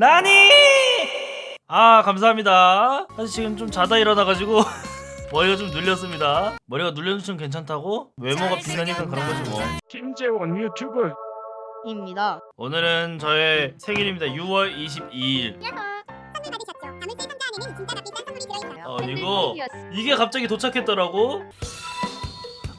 나니! 아 감사합니다. 사실 지금 좀 자다 일어나가지고 머리가 좀 눌렸습니다. 머리가 눌려도 좀 괜찮다고? 외모가 빛나니까 그런 거지 뭐. 김재원 유튜브 입니다. 오늘은 저의 생일입니다. 6월 22일. 선물 받으셨죠? 자물쇠 상자 안에는 진짜 나쁜 선물이 들어있어요. 어 이거 이게 갑자기 도착했더라고.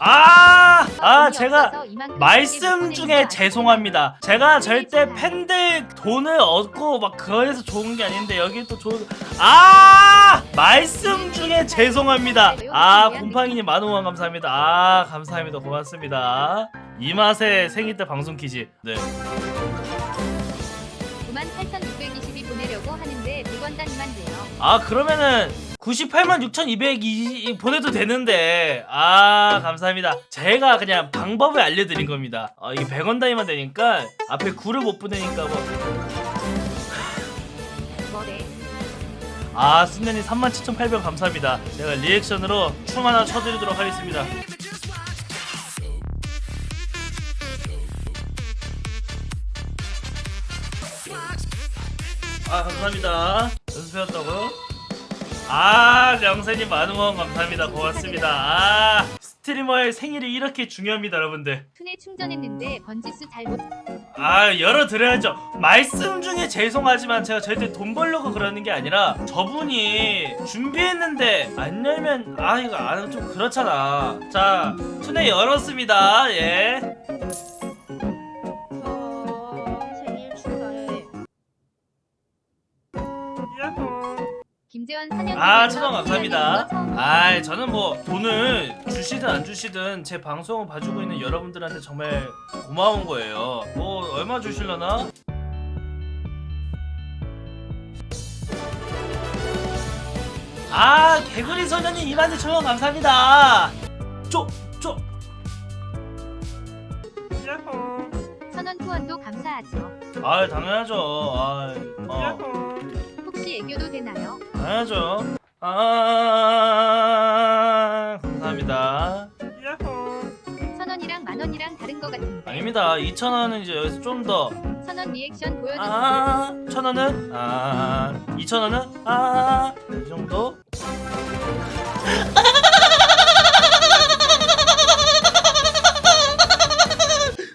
아, 아 제가 말씀 중에 죄송합니다. 제가 절대 팬들 돈을 얻고 막 그래서 좋은 게 아닌데 여기 또 좋은 아 말씀 중에 죄송합니다. 아 곰팡이님 만원원 감사합니다. 아 감사합니다. 고맙습니다. 이 맛에 생일 때 방송 키지. 네. 98,620이 보내려고 하는데 100원 단위만 돼요. 아 그러면은 98만 6,200이 보내도 되는데. 아 감사합니다. 제가 그냥 방법을 알려드린 겁니다. 어, 이게 100원 단위만 되니까 앞에 9를 못 보내니까? 뭐아 순년이 37,800원 감사합니다. 제가 리액션으로 춤 하나 쳐드리도록 하겠습니다. 아 감사합니다. 연습해왔다고요? 아 명세님 만원원 감사합니다. 고맙습니다. 아 스트리머의 생일이 이렇게 중요합니다 여러분들. 툰에 충전했는데 번지수 잘못 아 열어드려야죠. 말씀 중에 죄송하지만 제가 절대 돈 벌려고 그러는 게 아니라 저분이 준비했는데 안 열면 아 이거 아 좀 그렇잖아. 자 툰에 열었습니다. 예. 저 생일 축하해. 김재원 사냥 아, 천원 감사합니다. 아, 저는 뭐 돈을 주시든 안 주시든 제 방송을 봐주고 있는 여러분들한테 정말 고마운 거예요. 뭐 얼마 주실려나? 아, 개구리 소년님 2만 2천 원 감사합니다. 쪼, 쪼. 선원 후원도 감사하죠. 아, 당연하죠. 아, 어, 혹시 애교도 되나요? 당연하죠. 아, 감사합니다. 선원이랑 만원이랑 다른 거 같은데. 아닙니다. 2천 원은 이제 여기서 좀 더. 선원 리액션 보여주세요. 아, 천 원은 아, 이천 원은 아, 이 정도.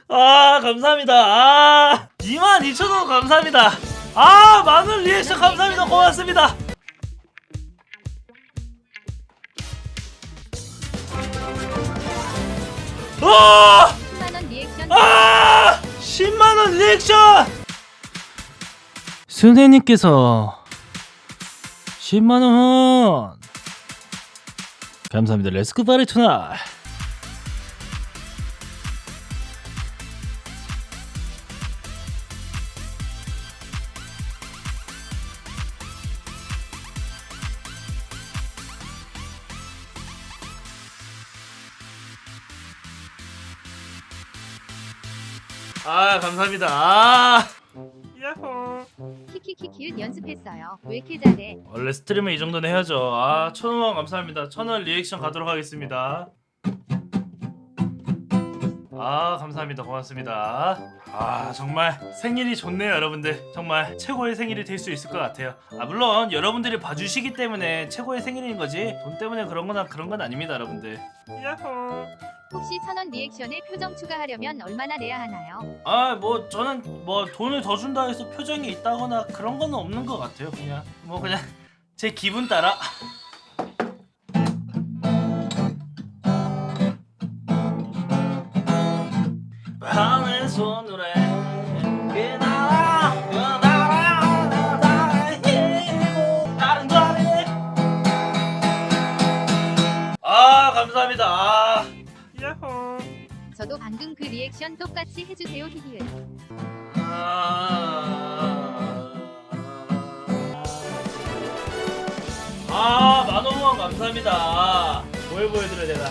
아, 감사합니다. 아, 2만 2천 원 감사합니다. 아, 많은 리액션 감사합니다. 고맙습니다. 아! 10만원 리액션 아! 10만원 리액션! 선생님께서 10만원 감사합니다 레츠고 바리토나 아 감사합니다 아 키키키 기은 연습했어요. 왜 이렇게 잘해? 원래 스트리머 이 정도는 해야죠. 아, 천원 감사합니다. 천원 리액션 가도록 하겠습니다. 아, 감사합니다. 고맙습니다. 아, 정말 생일이 좋네요, 여러분들. 정말 최고의 생일이 될 수 있을 것 같아요. 아, 물론 여러분들이 봐주시기 때문에 최고의 생일인 거지. 돈 때문에 그런 거나 그런 건 아닙니다, 여러분들. 혹시 선원 리액션에 표정 추가하려면 얼마나 내야 하나요? 아, 뭐 저는 뭐 돈을 더 준다 해서 표정이 있다거나 그런 거는 없는 것 같아요. 그냥 뭐 그냥 제 기분 따라. 하늘 손으로 그 리액션 똑같이 해주세요 히히을. 아, 만원원 감사합니다. 뭘 보여드려야 되나?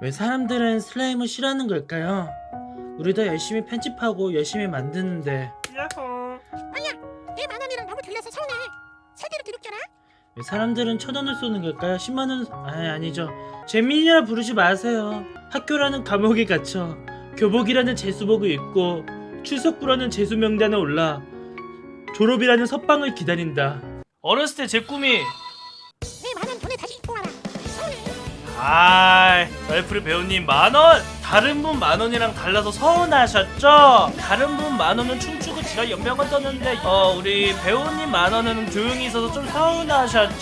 왜 사람들은 슬라임을 싫어하는 걸까요? 우리도 열심히 편집하고 열심히 만드는데 사람들은 천 원을 쏘는 걸까요? 10만 원 아니 아니죠. 재민이라 부르지 마세요. 학교라는 감옥에 갇혀 교복이라는 제수복을 입고 출석부라는 재수 명단에 올라 졸업이라는 선빵을 기다린다. 어렸을 때 제 꿈이 내 만원 돈에 다시 입고 와라. 서운해. 아, 셀프리 배우님 만 원. 다른 분 만 원이랑 달라서 서운하셨죠? 다른 분 만 원은 춤추 고 지가 연명을 떴는데 어 우리 배우님 만 원은 조용히 있어서 좀 서운하셨죠?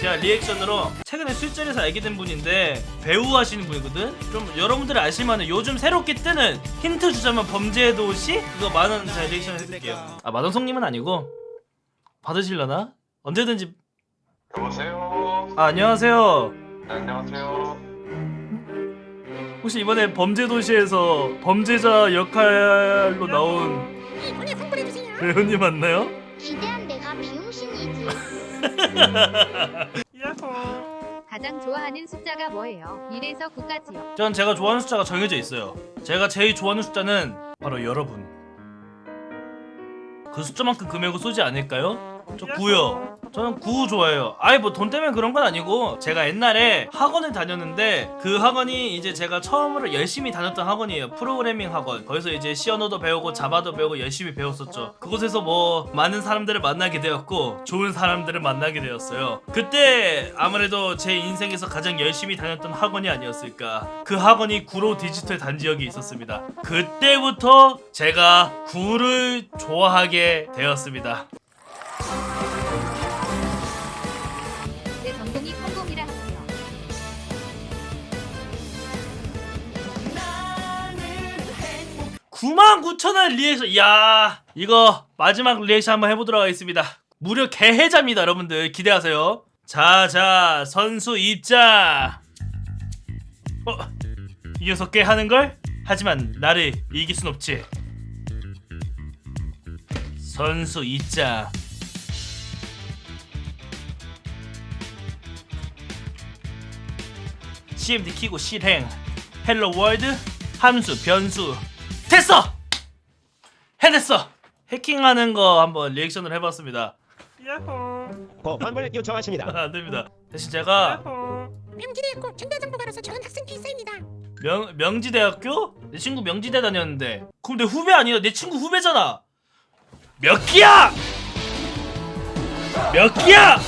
제가 리액션으로 최근에 술자리에서 알게 된 분인데 배우 하시는 분이거든. 좀 여러분들이 아실만한 요즘 새롭게 뜨는 힌트 주자면 범죄의 도시 그거 만원 제가 리액션 해드릴게요. 아 마동석님은 아니고 받으실려나? 언제든지 여보세요. 아 안녕하세요. 네, 안녕하세요. 혹시 이번에 범죄도시에서 범죄자 역할로 나온 이 돈에 환불해 주세요. 배우님 맞나요? 기대한 내가 비용신이지. 가장 좋아하는 숫자가 뭐예요? 1에서 9까지요. 전 제가 좋아하는 숫자가 정해져 있어요. 제가 제일 좋아하는 숫자는 바로 여러분. 그 숫자만큼 금액을 쏘지 않을까요? 저 9요. 저는 9 좋아해요. 아이 뭐돈 때문에 그런 건 아니고 제가 옛날에 학원을 다녔는데 그 학원이 이제 제가 처음으로 열심히 다녔던 학원이에요. 프로그래밍 학원. 거기서 이제 언어도 배우고 자바도 배우고 열심히 배웠었죠. 그곳에서 뭐 많은 사람들을 만나게 되었고 좋은 사람들을 만나게 되었어요. 그때 아무래도 제 인생에서 가장 열심히 다녔던 학원이 아니었을까. 그 학원이 구로 디지털 단지역에 있었습니다. 그때부터 제가 구를 좋아하게 되었습니다. 99,000원 리액션 이야 이거 마지막 리액션 한번 해보도록 하겠습니다. 무려 개해자입니다 여러분들. 기대하세요. 자자 선수 입장. 어? 이 녀석 꽤 하는걸? 하지만 나를 이길 순 없지. 선수 입장. CMD 키고 실행. 헬로 월드 함수 변수. 됐어! 해냈어! 해킹하는 거 한번 리액션을 해봤습니다. 고환불 요청하십니다. 안 됩니다. 대신 제가 명지대학교 전자정보가로서 저런 학생 필사입니다. 명, 명지대학교? 내 친구 명지대 다녔는데 그럼 내 후배 아니야? 내 친구 후배잖아! 몇 기야! 몇 기야!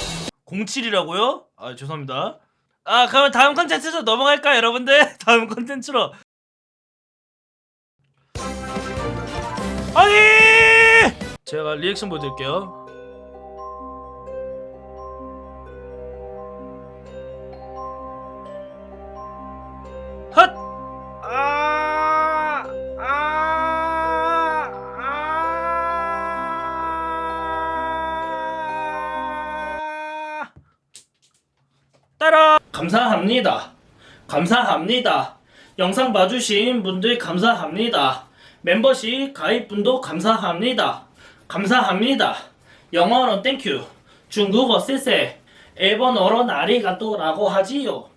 07이라고요? 아 죄송합니다. 아 그러면 다음 컨텐츠로 넘어갈까요 여러분들? 다음 컨텐츠로 아니! 제가 리액션 보여드릴게요. 헛! 아! 아! 아! 따라! 감사합니다. 감사합니다. 영상 봐주신 분들 감사합니다. 멤버십 가입분도 감사합니다. 감사합니다. 영어로 땡큐. 중국어 쎄쎄. 일본어로 나리가또라고 하지요.